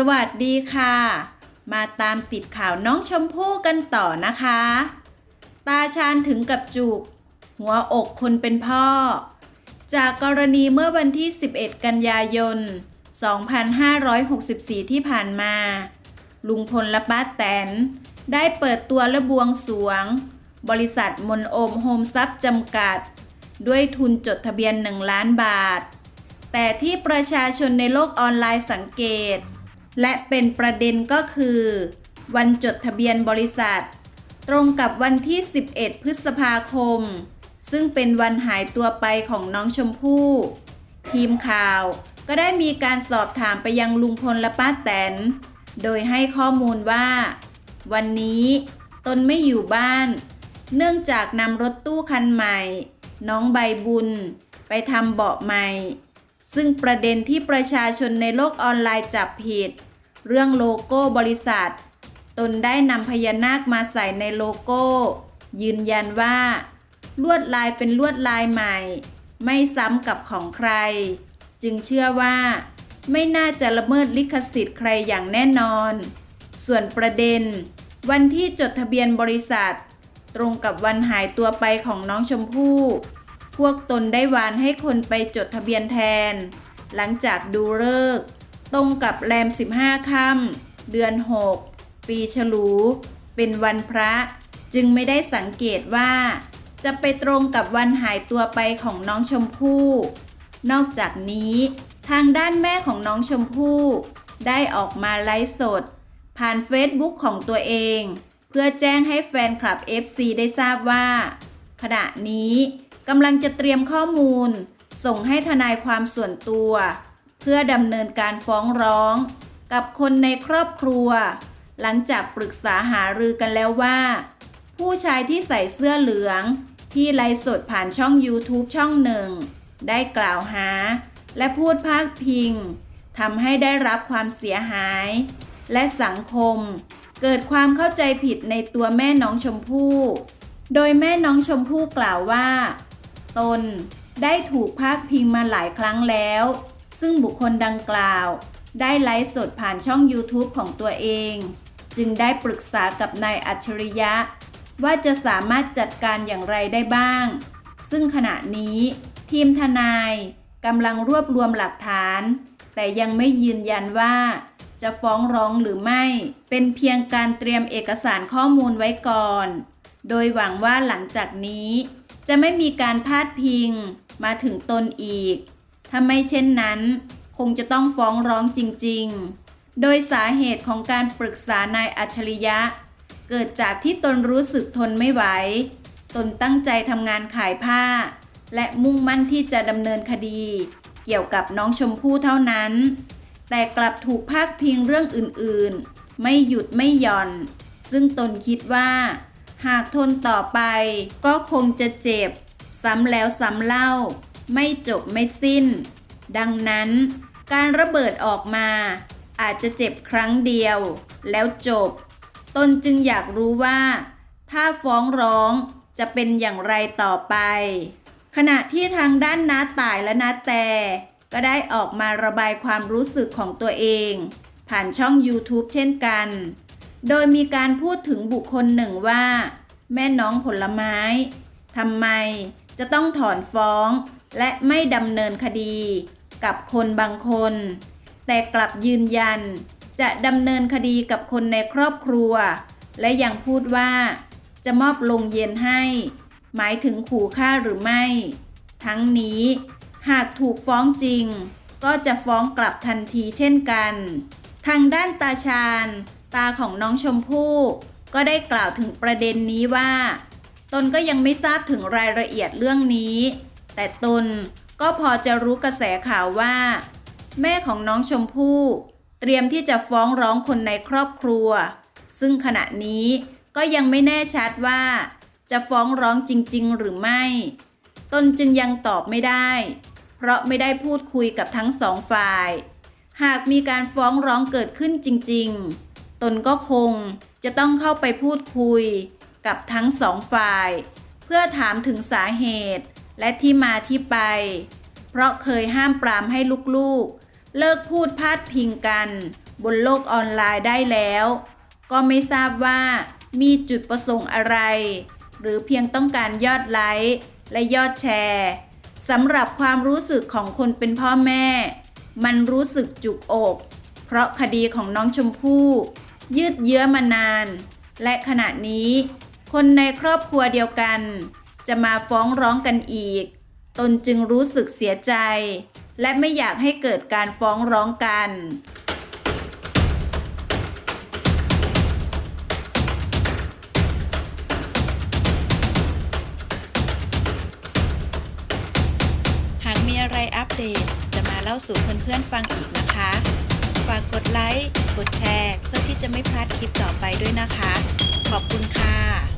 สวัสดีค่ะ มาตามติดข่าวน้องชมพู่กันต่อนะคะ ตาชาญถึงกับจุก หัวอกคนเป็นพ่อ จากกรณีเมื่อวันที่ 11 กันยายน 2564 ที่ผ่านมา ลุงพลและป้าแตน ได้เปิดตัวและบวงสวง บริษัทมนโอมโฮมซับจำกัด ด้วยทุนจดทะเบียน 1 ล้านบาท แต่ที่ประชาชนในโลกออนไลน์สังเกต และเป็นประเด็นก็คือ วันจดทะเบียนบริษัท ตรงกับวันที่ 11 พฤษภาคม ซึ่งเป็นวันหายตัวไปของน้องชมพู่ ทีมข่าวก็ได้มีการสอบถามไปยังลุงพลและป้าแตน โดยให้ข้อมูลว่า วันนี้ตนไม่อยู่บ้าน เนื่องจากนำรถตู้คันใหม่ น้องใบบุญ ไปทำเบาะใหม่ ซึ่งประเด็นที่ประชาชนในโลกออนไลน์จับผิด เรื่องโลโก้บริษัท ตนได้นำพญานาคมาใส่ในโลโก้ ยืนยันว่า ลวดลายเป็นลวดลายใหม่ ไม่ซ้ำกับของใคร จึงเชื่อว่า ไม่น่าจะละเมิดลิขสิทธิ์ใครอย่างแน่นอน ส่วนประเด็น วันที่จดทะเบียนบริษัท ตรงกับวันหายตัวไปของน้องชมพู่พวกตนได้วานให้คนไปจดทะเบียนแทน หลังจากดูเลิกษ์ ตรงกับแรม 15 ค่ำเดือน 6 ปีฉลู เป็นวันพระ จึงไม่ได้สังเกตว่า จะไปตรงกับวันหายตัวไปของน้องชมพู่ นอกจากนี้ ทางด้านแม่ของน้องชมพู่ ได้ออกมาไลฟ์สด ผ่านเฟซบุ๊กของตัวเอง เพื่อแจ้งให้แฟนคลับ FC ได้ทราบว่า ขณะนี้กำลังจะเตรียมข้อมูล ส่งให้ทนายความส่วนตัว พื่อดำเนินการฟ้องร้อง กับคนในครอบครัว หลังจากปรึกษาหารือกันแล้วว่า ผู้ชายที่ใส่เสื้อเหลือง ที่ไลฟ์สดผ่านช่อง YouTube ช่องหนึ่ง ได้กล่าวหา และพูดพาดพิงทำให้ได้รับความเสียหาย และสังคม เกิดความเข้าใจผิดในตัวแม่น้องชมพู่ โดยแม่น้องชมพู่กล่าวว่า ตนได้ถูกพาดพิงมาหลายครั้งแล้ว ซึ่งบุคคลดังกล่าว ได้ไลฟ์สดผ่านช่อง YouTube ของตัวเอง จึงได้ปรึกษากับนายอัจฉริยะ ว่าจะสามารถจัดการอย่างไรได้บ้าง ซึ่งขณะนี้ ทีมทนายกำลังรวบรวมหลักฐาน แต่ยังไม่ยืนยันว่า จะฟ้องร้องหรือไม่ เป็นเพียงการเตรียมเอกสารข้อมูลไว้ก่อน โดยหวังว่าหลังจากนี้ จะไม่มีการพาดพิงมาถึงตนอีก ถ้าไม่เช่นนั้น คงจะต้องฟ้องร้องจริงๆ โดยสาเหตุของการปรึกษานายอัจฉริยะ เกิดจากที่ตนรู้สึกทนไม่ไหว ตนตั้งใจทำงานขายผ้า และมุ่งมั่นที่จะดำเนินคดี เกี่ยวกับน้องชมพู่เท่านั้น แต่กลับถูกพาดพิงเรื่องอื่นๆ ไม่หยุดไม่หย่อน ซึ่งตนคิดว่า หากทนต่อไปก็คงจะเจ็บ ซ้ำแล้วซ้ำเล่า ไม่จบไม่สิ้น ดังนั้นการระเบิดออกมา อาจจะเจ็บครั้งเดียว แล้วจบ ตนจึงอยากรู้ว่า ถ้าฟ้องร้องจะเป็นอย่างไรต่อไป ขณะที่ทางด้านน้าต่ายและน้าแต่ ก็ได้ออกมาระบายความรู้สึกของตัวเอง ผ่านช่อง YouTube เช่นกัน โดยมีการพูดถึงบุคคลหนึ่งว่า แม่น้องผลไม้ทำไมจะต้องถอนฟ้อง และไม่ดำเนินคดีกับคนบางคน แต่กลับยืนยัน จะดำเนินคดีกับคนในครอบครัว และยังพูดว่า จะมอบลงเย็นให้ หมายถึงขู่ฆ่าหรือไม่ ทั้งนี้หากถูกฟ้องจริง ก็จะฟ้องกลับทันทีเช่นกัน ทางด้านตาชาญ ตาของน้องชมพู่ ก็ได้กล่าวถึงประเด็นนี้ว่า ตนก็ยังไม่ทราบถึงรายละเอียดเรื่องนี้ แต่ตนก็พอจะรู้กระแสข่าวว่า แม่ของน้องชมพู่เตรียมที่จะฟ้องร้องคนในครอบครัว ซึ่งขณะนี้ก็ยังไม่แน่ชัดว่า จะฟ้องร้องจริง ๆ หรือไม่ ตนจึงยังตอบไม่ได้ เพราะไม่ได้พูดคุยกับทั้งสองฝ่าย หากมีการฟ้องร้องเกิดขึ้นจริง ๆ ตนก็คงจะต้องเข้าไปพูดคุยกับทั้งสองฝ่าย เพื่อถามถึงสาเหตุ และที่มาที่ไป เพราะเคยห้ามปรามให้ลูกๆ เลิกพูดพาดพิงกัน บนโลกออนไลน์ได้แล้ว ก็ไม่ทราบว่ามีจุดประสงค์อะไร หรือเพียงต้องการยอดไลค์และยอดแชร์สำหรับความรู้สึกของคนเป็นพ่อแม่ มันรู้สึกจุกอก เพราะคดีของน้องชมพู่ ยืดเยื้อมานาน และขณะนี้ คนในครอบครัวเดียวกัน จะมาฟ้องร้องกันอีก ตนจึงรู้สึกเสียใจ และไม่อยากให้เกิดการฟ้องร้องกัน หากมีอะไรอัปเดตจะมาเล่าสู่เพื่อนๆฟังอีกนะคะ ฝากกดไลค์ กดแชร์ เพื่อที่จะไม่พลาดคลิปต่อไปด้วยนะคะ ขอบคุณค่ะ